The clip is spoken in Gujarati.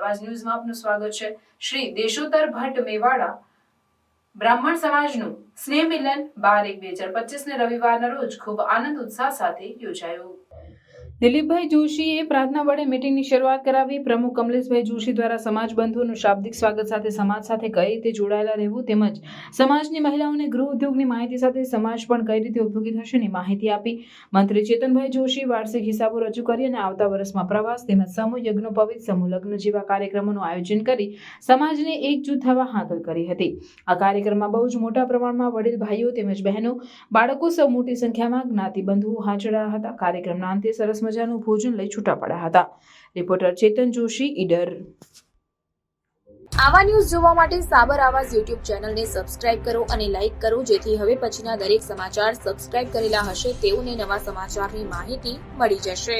સમાજ ન્યૂઝમાં આપનું સ્વાગત છે. શ્રી દેશોતર ભટ્ટ મેવાડા બ્રાહ્મણ સમાજનું સ્નેહ મિલન બાર એક બે હજાર પચીસ ને રવિવારના રોજ ખૂબ આનંદ ઉત્સાહ સાથે યોજાયું. દિલીપભાઈ જોશીએ પ્રાર્થના વડે મિટિંગની શરૂઆત કરાવી. પ્રમુખ કમલેશભાઈ જોશી દ્વારા સમાજ બંધુઓનું શાબ્દિક સ્વાગત સાથે સમાજ સાથે કઈ રીતે જોડાયેલા રહેવું તેમજ સમાજની મહિલાઓને ગૃહ ઉદ્યોગની માહિતી સાથે સમાજ પણ કઈ રીતે ઉપયોગી થશે ની માહિતી આપી. મંત્રી ચેતનભાઈ જોશી વાર્ષિક હિસાબો રજૂ કરી અને આવતા વર્ષમાં પ્રવાસ તેમજ સમૂહ યજ્ઞોપવિત સમૂહ લગ્ન જેવા કાર્યક્રમોનું આયોજન કરી સમાજને એકજૂથ થવા હાકલ કરી હતી. આ કાર્યક્રમમાં બહુ જ મોટા પ્રમાણમાં વડીલ ભાઈઓ તેમજ બહેનો, બાળકો સૌ મોટી સંખ્યામાં જ્ઞાતિ બંધુઓ હાજર હતા. કાર્યક્રમના અંતે સરસ મજાનું ભોજન લઈ છૂટા પડ્યા હતા. રિપોર્ટર ચેતન જોશી, ઈડર. આવા ન્યૂઝ જોવા માટે સાબર આવાજ યુટ્યુબ ચેનલને સબસ્ક્રાઇબ કરો અને લાઇક કરો, જેથી હવે પછીના દરેક સમાચાર સબસ્ક્રાઇબ કરેલા હશે તેઓને નવા સમાચારની માહિતી મળી જશે.